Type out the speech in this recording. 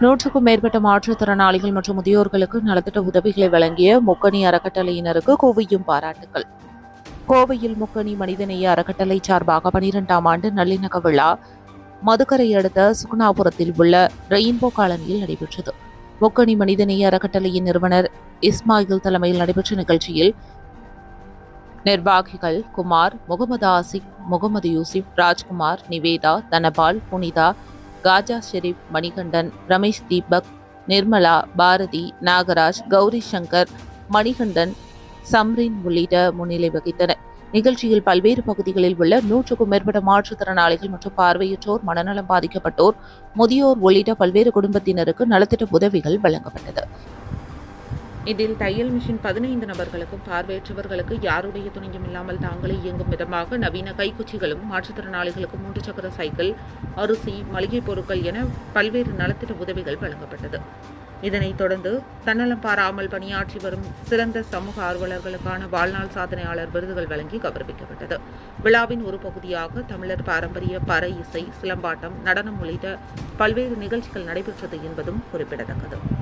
நூற்றுக்கும் மேற்பட்ட மாற்றுத்திறனாளிகள் மற்றும் முதியோர்களுக்கு நலத்திட்ட உதவிகளை வழங்கிய முக்கணி அறக்கட்டளையினருக்கு கோவையும் பாராட்டுகள் கோவையில் முக்கணி மனிதநேய அறக்கட்டளை சார்பாக பனிரெண்டாம் ஆண்டு நல்லிணக்க விழா மதுக்கரை அடுத்த சுகுணாபுரத்தில் உள்ள ரெயின்போ காலனியில் நடைபெற்றது. முக்கணி மனிதநேய அறக்கட்டளையின் நிறுவனர் இஸ்மாயில் தலைமையில் நடைபெற்ற நிகழ்ச்சியில் நிர்வாகிகள் குமார் முகமது ஆசிக் முகமது யூசிப் ராஜ்குமார் நிவேதா தனபால் புனிதா காஜா ஷெரீப் மணிகண்டன் ரமேஷ் தீபக் நிர்மலா பாரதி நாகராஜ் கௌரி சங்கர் மணிகண்டன் சம்ரின் உள்ளிட்ட முன்னிலை வகித்தனர் நிகழ்ச்சியில் பல்வேறு பகுதிகளில் உள்ள நூற்றுக்கும் மேற்பட்ட மாற்றுத்திறனாளிகள் மற்றும் பார்வையற்றோர் மனநலம் பாதிக்கப்பட்டோர் முதியோர் உள்ளிட்ட பல்வேறு குடும்பத்தினருக்கு நலத்திட்ட உதவிகள் வழங்கப்பட்டது. இதில் தையல் மிஷின் பதினைந்து நபர்களுக்கும் பார்வையற்றவர்களுக்கு யாருடைய துணியும் இல்லாமல் தாங்களே இயங்கும் விதமாக நவீன கைக்குச்சிகளும் மாற்றுத்திறனாளிகளுக்கு மூன்று சக்கர சைக்கிள் அரிசி மளிகைப் பொருட்கள் என பல்வேறு நலத்திட்ட உதவிகள் வழங்கப்பட்டது. இதனைத் தொடர்ந்து தன்னலம் பாராமல் பணியாற்றி வரும் சிறந்த சமூக ஆர்வலர்களுக்கான வாழ்நாள் சாதனையாளர் விருதுகள் வழங்கி கௌரவிக்கப்பட்டது. விழாவின் ஒரு பகுதியாக தமிழர் பாரம்பரிய பறை இசை சிலம்பாட்டம் நடனம் உள்ளிட்ட பல்வேறு நிகழ்ச்சிகள் நடைபெற்றது என்பதும் குறிப்பிடத்தக்கது.